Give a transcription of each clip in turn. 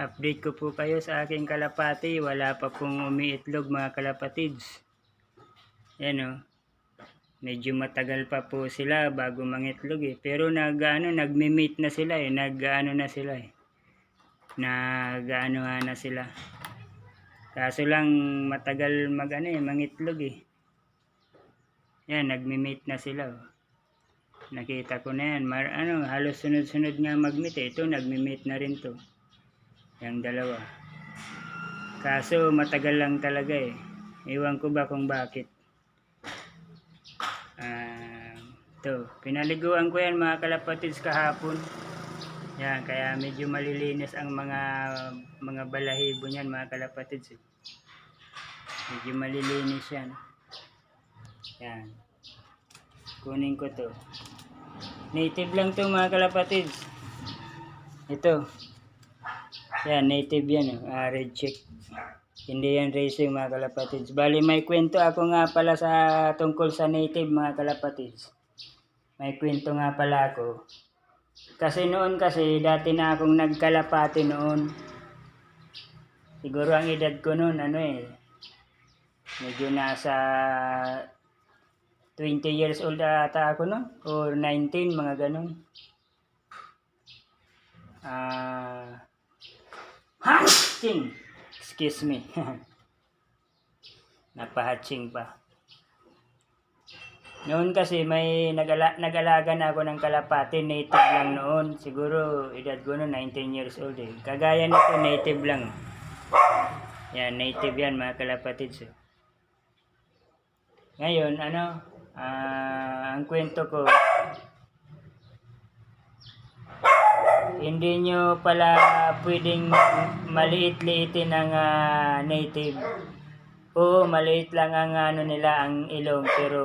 Update ko po kayo sa aking kalapati. Wala pa pong umiitlog mga kalapatids. Yan o. Medyo matagal pa po sila bago mangitlog eh. Pero nag, ano, nagme-mate na sila eh. Nag, ano na sila eh. Nag, ano nga na sila. Kaso lang matagal mag, ano eh, mangitlog eh. Yan, nagme-mate na sila oh. Nakita ko na yan. Mar, ano, halos sunod-sunod nga mag-meet eh. Ito, nagme-mate na rin to. Yung dalawa. Kaso matagal lang talaga eh. Iwan ko ba kung bakit. Ah, to, pinaliguan ko yan mga kalapatids kahapon. Yan, kaya medyo malilinis ang mga mga balahibo niyan mga kalapatids. Eh. Medyo malilinis yan. Yan. Kunin ko to. Native lang to mga kalapatids. Ito. Yan, native yan. Ah, red check. Hindi yan racing mga kalapatids. Bali, may kwento ako nga pala sa tungkol sa native mga kalapatids. May kwento nga pala ako. Kasi noon kasi, dati na akong nagkalapati noon. Siguro ang edad ko noon, ano eh, medyo nasa 20 years old ata ako noon. Or 19, mga ganun. Ah... Hatching! Excuse me. Napahatching pa. Noon kasi may nagala, nagalaga na ako ng kalapati, native lang noon. Siguro edad ko noon 19 years old eh. Kagaya nito native lang. Yan, native yan mga kalapatids. eh. Ngayon, ano, ah, ang kwento ko, hindi nyo pala pwedeng maliit-liitin ang ah, native. Oo, maliit lang ang ano nila, ang ilong, pero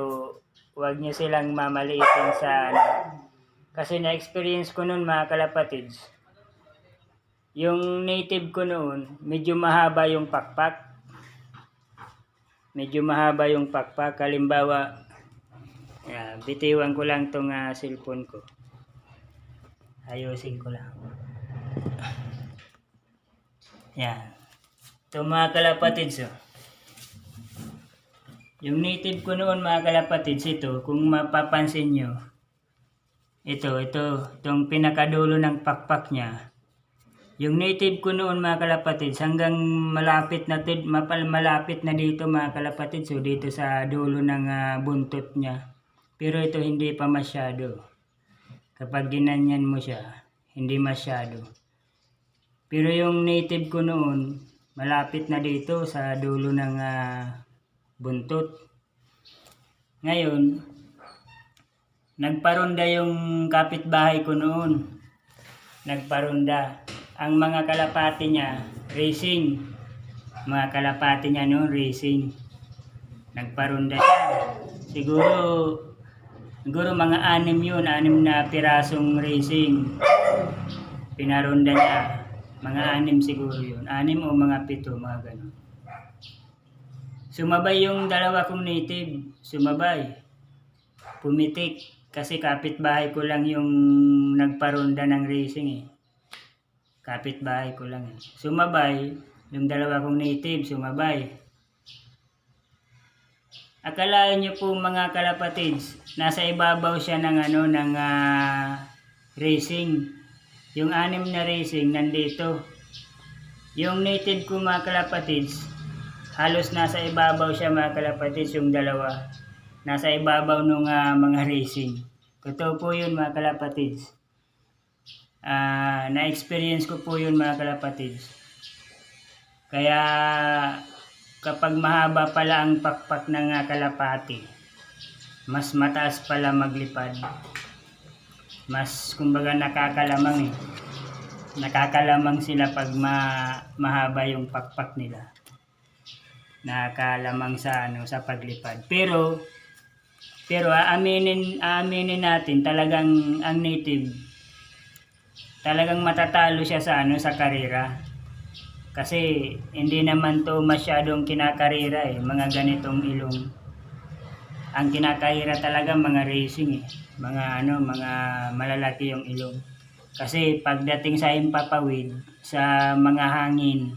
wag nyo silang mamaliitin sa ano. Kasi na-experience ko noon mga kalapatids, yung native ko noon, medyo mahaba yung pakpak. Medyo mahaba yung pakpak. Halimbawa, yeah, bitiwan ko lang tong ah, cellphone ko. Ayusin ko lang. Yan. Ito mga kalapatids, oh. Yung native ko noon mga kalapatids, ito, kung mapapansin nyo, ito, ito, itong pinakadulo ng pakpak niya. Yung native ko noon mga kalapatids, hanggang malapit na, mapal, malapit na dito mga kalapatids, so dito sa dulo ng ah, buntot niya. Pero ito hindi pa masyado. Kapag ginanyan mo siya, hindi masyado. Pero yung native ko noon, malapit na dito sa dulo ng ah, buntot. Ngayon, nagparonda yung kapitbahay ko noon. Nagparonda. Ang mga kalapati niya, racing. Mga kalapati niya noon, racing. Nagparonda siya. Siguro, siguro mga anim yun, anim na pirasong racing. Pinaronda niya. Mga anim siguro yun. Anim o mga pito, mga ganun. Sumabay yung dalawa kong native. Sumabay. Pumitik. Kasi kapitbahay ko lang yung nagparonda ng racing eh. Kapitbahay ko lang eh. Sumabay. Yung dalawa kong native, sumabay. Akalain niyo po mga kalapatids, nasa ibabaw siya ng ano ng ah, racing. Yung anim na racing nandito. Yung native ko mga kalapatids, halos nasa ibabaw siya mga kalapatids yung dalawa. Nasa ibabaw nung ah, mga racing. Totoo po yun mga kalapatids. Ah, na-experience ko po yun mga kalapatids. Kaya kapag mahaba pala ang pakpak ng kalapati, mas mataas pala maglipad. Mas kumbaga nakakalamang eh. Nakakalamang sila pag ma- mahaba yung pakpak nila. Nakakalamang sa ano sa paglipad. Pero pero aaminin aaminin natin talagang ang native talagang matatalo siya sa ano sa karera. Kasi hindi naman to masyadong kinakarera eh, mga ganitong ilong. Ang kinakarera talaga mga racing eh, mga ano, mga malalaki yung ilong. Kasi pagdating sa Impapawid, sa mga hangin,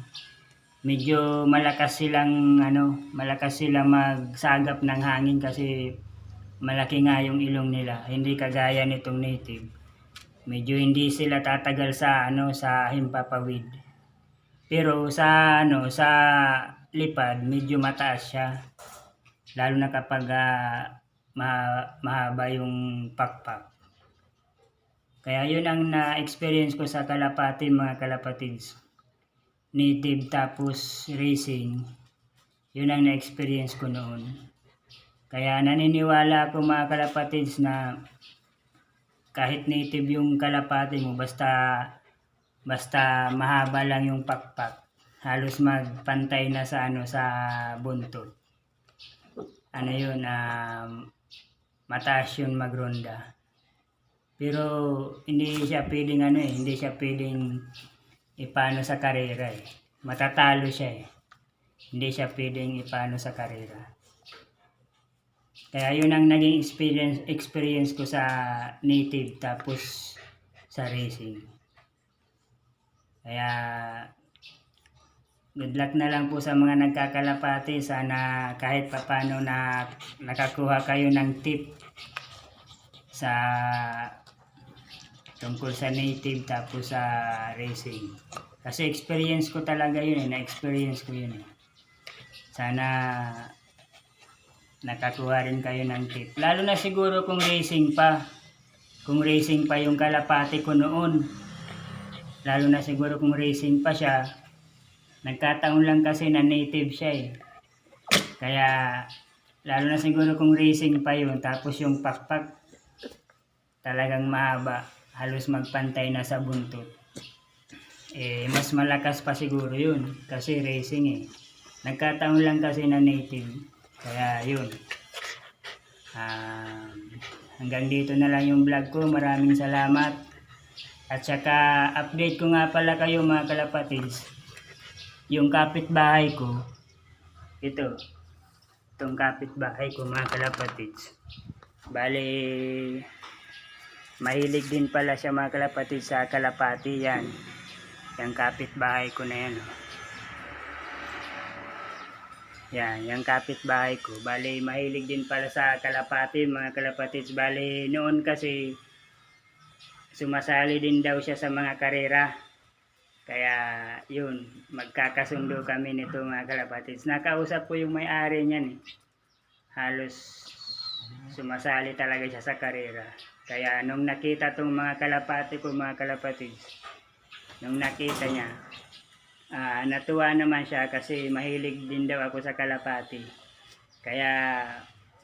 medyo malakas silang ano, malakas sila magsagap ng hangin kasi malaki nga yung ilong nila. Hindi kagaya nitong native. Medyo hindi sila tatagal sa ano sa Himpapawid. Pero sa ano sa lipad medyo mataas siya. Lalo na kapag ma- mahaba yung pakpak. Kaya yun ang na-experience ko sa Kalapati mga kalapatids. Native tapos racing. Yun ang na-experience ko noon. Kaya naniniwala ako mga kalapatids na kahit native yung kalapati mo basta basta mahaba lang yung pakpak. Halos magpantay na sa ano sa buntot. Ano yun um, mataas yun magronda. Pero hindi siya pwedeng ano eh hindi siya pwedeng ipano sa karera eh. Matatalo siya eh. Hindi siya pwedeng ipano sa karera. Kaya yun ang naging experience experience ko sa native tapos sa racing. Kaya good luck na lang po sa mga nagkakalapati. Sana kahit papano na nakakuha kayo ng tip sa tungkol sa native tapos sa racing. Kasi experience ko talaga yun eh. Na-experience ko yun eh. Sana nakakuha rin kayo ng tip. Lalo na siguro kung racing pa. Kung racing pa yung kalapati ko noon. Lalo na siguro kung racing pa siya. Nagkataon lang kasi na native siya eh. Kaya lalo na siguro kung racing pa yun. Tapos yung pakpak talagang mahaba. Halos magpantay na sa buntot. Eh, mas malakas pa siguro yun. Kasi racing eh. Nagkataon lang kasi na native. Kaya yun. Um, hanggang dito na lang yung vlog ko. Maraming salamat. At saka update ko nga pala kayo mga kalapatids. Yung kapitbahay ko. Ito. Itong kapitbahay ko mga kalapatids. Bale, mahilig din pala siya mga kalapatids sa kalapati yan. Yung kapitbahay ko na yan. Oh. Yan, yung kapitbahay ko. Bale, mahilig din pala sa kalapati, mga kalapatids. Bale, noon kasi sumasali din daw siya sa mga karera. Kaya, yun, magkakasundo kami nito mga kalapatids. Nakausap ko yung may-ari niyan eh. Halos sumasali talaga siya sa karera. Kaya, nung nakita tong mga kalapati ko, mga kalapatids, nung nakita niya, Ah, natuwa naman siya kasi mahilig din daw ako sa kalapati. Kaya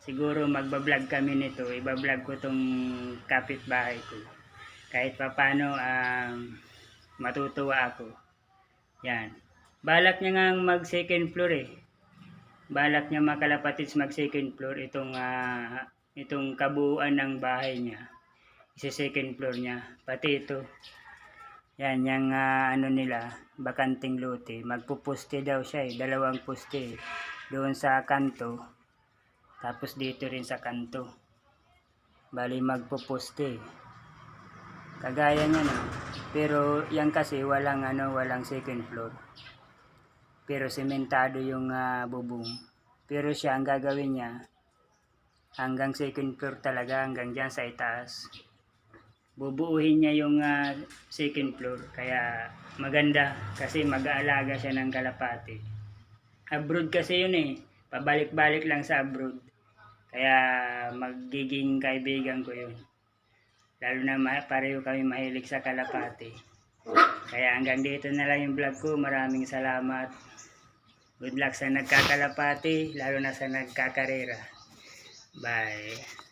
siguro magbablog kami nito. Ibablog ko tong kapitbahay ko. Kahit papano um, matutuwa ako. Yan. Balak niya nga mag second floor eh. Balak niya mga kalapatids mag second floor itong ah, itong kabuuan ng bahay niya. Isa second floor niya. Pati ito. Yan, yung ah, ano nila, bakanting lote. Magpupuste daw siya eh, dalawang puste. Doon sa kanto, tapos dito rin sa kanto. Bali magpupuste. Kagaya niya no. Pero yan kasi walang ano, walang second floor. Pero sementado yung ah, bubong. Pero siya ang gagawin niya, hanggang second floor talaga, hanggang dyan sa itaas bubuuhin niya yung ah, second floor kaya maganda kasi mag-aalaga siya ng kalapati abroad kasi yun eh pabalik-balik lang sa abroad kaya magiging kaibigan ko yun lalo na pareho kami mahilig sa kalapati. Kaya hanggang dito na lang yung vlog ko. Maraming salamat. Good luck sa nagkakalapati lalo na sa nagkakarera. Bye